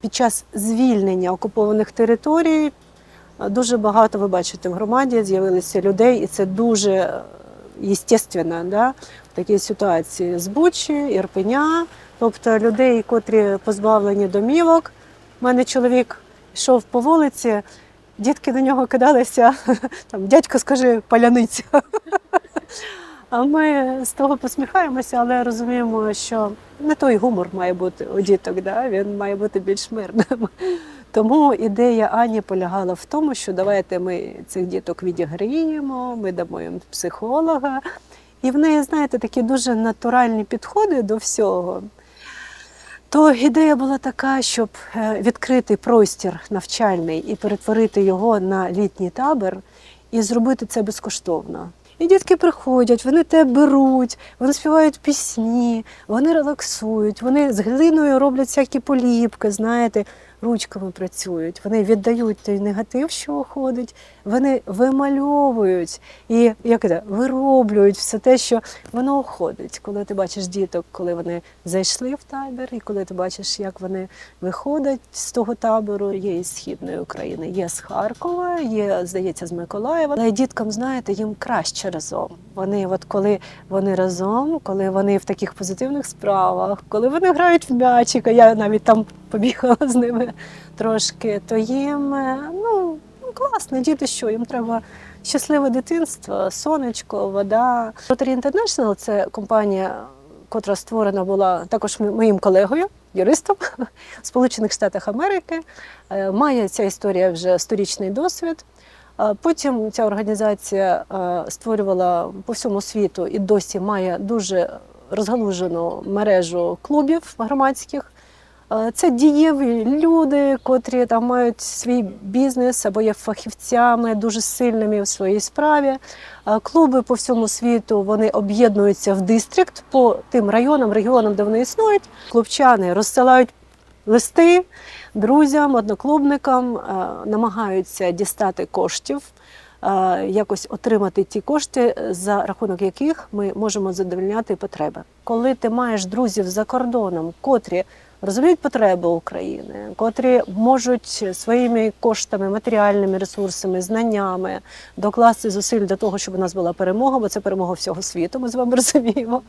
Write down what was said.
Під час звільнення окупованих територій е, дуже багато ви бачите в громаді з'явилися людей, і це дуже естественно, да, в такій ситуації з Бучі, Ірпеня, тобто людей, котрі позбавлені домівок. У мене чоловік йшов по вулиці, дітки до нього кидалися, там, дядько, скажи, паляниця. А ми з того посміхаємося, але розуміємо, що не той гумор має бути у діток, да? він має бути більш мирним. Тому ідея Ані полягала в тому, що давайте ми цих діток відіграємо, ми дамо їм психолога. І в неї, знаєте, такі дуже натуральні підходи до всього. То ідея була така, щоб е, відкрити простір навчальний і перетворити його на літній табір і зробити це безкоштовно. І дітки приходять, вони те беруть, вони співають пісні, вони релаксують, вони з глиною роблять всякі поліпки, знаєте, ручками працюють. Вони віддають той негатив, що уходить, вони вимальовують і як це, вироблюють все те, що воно уходить. Коли ти бачиш діток, коли вони зайшли в табір, і коли ти бачиш, як вони виходять з того табору, є із східної України, є з Харкова, є, здається, з Миколаєва. Але діткам, знаєте, їм краще разом. Вони, от коли вони разом, коли вони в таких позитивних справах, коли вони грають в м'ячика, я навіть там побігала з ними трошки, то їм е, ну, класно, діти що, їм треба. Щасливе дитинство, сонечко, вода. Rotary International – це компанія, котра створена була також мо- моїм колегою, юристом в Сполучених Штатах Америки. Е, Має ця історія вже сторічний досвід. Е, Потім ця організація е, створювала по всьому світу і досі має дуже розгалужену мережу клубів громадських. Е, Це дієві люди, котрі там мають свій бізнес або є фахівцями дуже сильними в своїй справі. Клуби по всьому світу вони об'єднуються в дистрикт по тим районам, регіонам, де вони існують. Клубчани розсилають листи друзям, одноклубникам, е, намагаються дістати коштів. е, Якось отримати ті кошти, за рахунок яких ми можемо задовольняти потреби. Коли ти маєш друзів за кордоном, котрі розуміють потреби України, котрі можуть своїми коштами, матеріальними ресурсами, знаннями докласти зусиль для того, щоб у нас була перемога, бо це перемога всього світу. Ми з вами розуміємо.